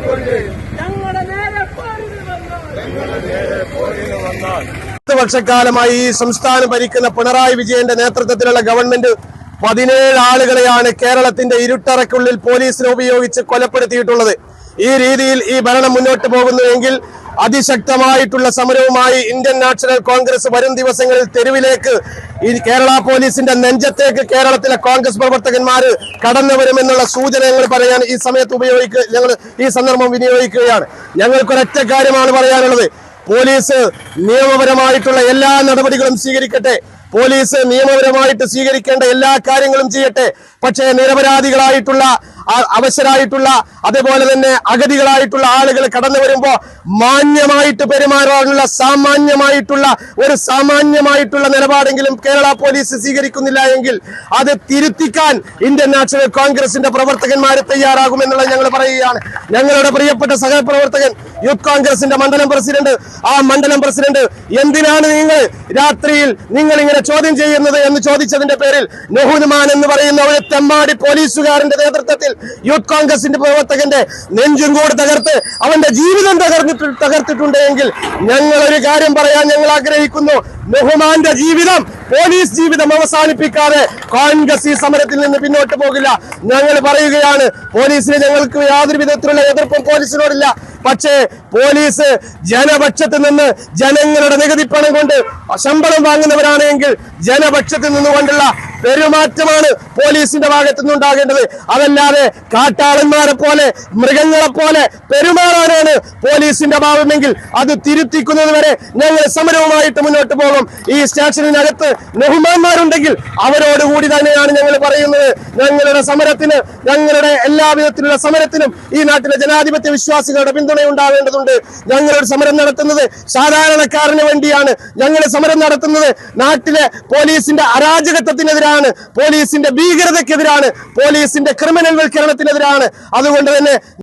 കൊണ്ട് ഞങ്ങളുടെ നേരെ പത്ത് വർഷക്കാലമായി ഈ സംസ്ഥാനം ഭരിക്കുന്ന പിണറായി വിജയന്റെ നേതൃത്വത്തിലുള്ള ഗവൺമെന്റ് പതിനേഴ് ആളുകളെയാണ് കേരളത്തിന്റെ ഇരുട്ടറയ്ക്കുള്ളിൽ പോലീസിനെ ഉപയോഗിച്ച് കൊലപ്പെടുത്തിയിട്ടുള്ളത്. ഈ രീതിയിൽ ഈ ഭരണം മുന്നോട്ട് പോകുന്നുവെങ്കിൽ അതിശക്തമായിട്ടുള്ള സമരവുമായി ഇന്ത്യൻ നാഷണൽ കോൺഗ്രസ് വരും ദിവസങ്ങളിൽ തെരുവിലേക്ക് ഈ കേരള പോലീസിന്റെ നെഞ്ചത്തേക്ക് കേരളത്തിലെ കോൺഗ്രസ് പ്രവർത്തകന്മാര് കടന്നു വരുമെന്നുള്ള സൂചന ഞങ്ങൾ പറയാൻ ഈ സമയത്ത് ഉപയോഗിക്കുക ഞങ്ങൾ ഈ സന്ദർഭം വിനിയോഗിക്കുകയാണ്. ഞങ്ങൾക്കൊരൊറ്റ കാര്യമാണ് പറയാനുള്ളത്. പോലീസ് നിയമപരമായിട്ടുള്ള എല്ലാ നടപടികളും സ്വീകരിക്കട്ടെ. പോലീസ് നിയമപരമായിട്ട് സ്വീകരിക്കേണ്ട എല്ലാ കാര്യങ്ങളും ചെയ്യട്ടെ. പക്ഷേ നിരപരാധികളായിട്ടുള്ള അവശരായിട്ടുള്ള അതേപോലെ തന്നെ അഗതികളായിട്ടുള്ള ആളുകൾ കടന്നു വരുമ്പോൾ മാന്യമായിട്ട് പെരുമാറാനുള്ള സാമാന്യമായിട്ടുള്ള ഒരു സാമാന്യമായിട്ടുള്ള നിലപാടെങ്കിലും കേരള പോലീസ് സ്വീകരിക്കുന്നില്ല എങ്കിൽ അത് തിരുത്തിക്കാൻ ഇന്ത്യൻ നാഷണൽ കോൺഗ്രസിന്റെ പ്രവർത്തകന്മാർ തയ്യാറാകുമെന്നുള്ളത് ഞങ്ങൾ പറയുകയാണ്. ഞങ്ങളുടെ പ്രിയപ്പെട്ട സഹപ്രവർത്തകൻ യൂത്ത് കോൺഗ്രസിന്റെ മണ്ഡലം പ്രസിഡന്റ്. ആ മണ്ഡലം പ്രസിഡന്റ് എന്തിനാണ് നിങ്ങൾ രാത്രിയിൽ നിങ്ങൾ ഇങ്ങനെ ചോദ്യം ചെയ്യുന്നത് എന്ന് ചോദിച്ചതിന്റെ പേരിൽ നെഹുനുമാൻ എന്ന് പറയുന്ന ഒരു തെമ്മാടി പോലീസുകാരന്റെ നേതൃത്വത്തിൽ യൂത്ത് കോൺഗ്രസിന്റെ പ്രവർത്തകന്റെ നെഞ്ചും കൂടെ തകർത്ത് അവന്റെ ജീവിതം തകർന്നിട്ട് തകർത്തിട്ടുണ്ട് എങ്കിൽ ഞങ്ങൾ ഒരു കാര്യം പറയാൻ ഞങ്ങൾ ആഗ്രഹിക്കുന്നു. നുഹുമാന്റെ ജീവിതം പോലീസ് ജീവിതം അവസാനിപ്പിക്കാതെ കോൺഗ്രസ് ഈ സമരത്തിൽ നിന്ന് പിന്നോട്ട് പോകില്ല. ഞങ്ങൾ പറയുകയാണ് പോലീസിന് ഞങ്ങൾക്ക് യാതൊരു വിധത്തിലുള്ള എതിർപ്പും പോലീസിനോടില്ല. പക്ഷേ പോലീസ് ജനപക്ഷത്ത് നിന്ന് ജനങ്ങളുടെ നികുതി പണം കൊണ്ട് ശമ്പളം വാങ്ങുന്നവരാണെങ്കിൽ ജനപക്ഷത്തിൽ നിന്നുകൊണ്ടുള്ള പെരുമാറ്റമാണ് പോലീസിന്റെ ഭാഗത്തു നിന്നുണ്ടാകേണ്ടത് അതല്ലാതെ കാട്ടാളന്മാരെ പോലെ മൃഗങ്ങളെ പോലെ പെരുമാറാനാണ് പോലീസിന്റെ ഭാവമെങ്കിൽ അത് തിരുത്തിക്കുന്നത് വരെ ഞങ്ങൾ സമരവുമായിട്ട് മുന്നോട്ട് പോകും. ഈ സ്റ്റേഷനിനകത്ത് ബഹുമാന്മാരുണ്ടെങ്കിൽ അവരോടുകൂടി തന്നെയാണ് ഞങ്ങൾ പറയുന്നത്. ഞങ്ങളുടെ സമരത്തിന് ഞങ്ങളുടെ എല്ലാവിധത്തിലുള്ള സമരത്തിനും ഈ നാട്ടിലെ ജനാധിപത്യ വിശ്വാസികളുടെ പിന്തുണ ഉണ്ടാവേണ്ടതുണ്ട് ഞങ്ങളൊരു സമരം നടത്തുന്നത് സാധാരണക്കാരന് വേണ്ടിയാണ്. ഞങ്ങൾ സമരം നടത്തുന്നത് നാട്ടിലെ പോലീസിന്റെ അരാജകത്വത്തിനെതിരാണ് പോലീസിന്റെ ഭീകരതയ്ക്കെതിരാണ്. പോലീസിന്റെ ക്രിമിനൽ വൽക്കരണത്തിനെതിരാണ്. അതുകൊണ്ട് തന്നെ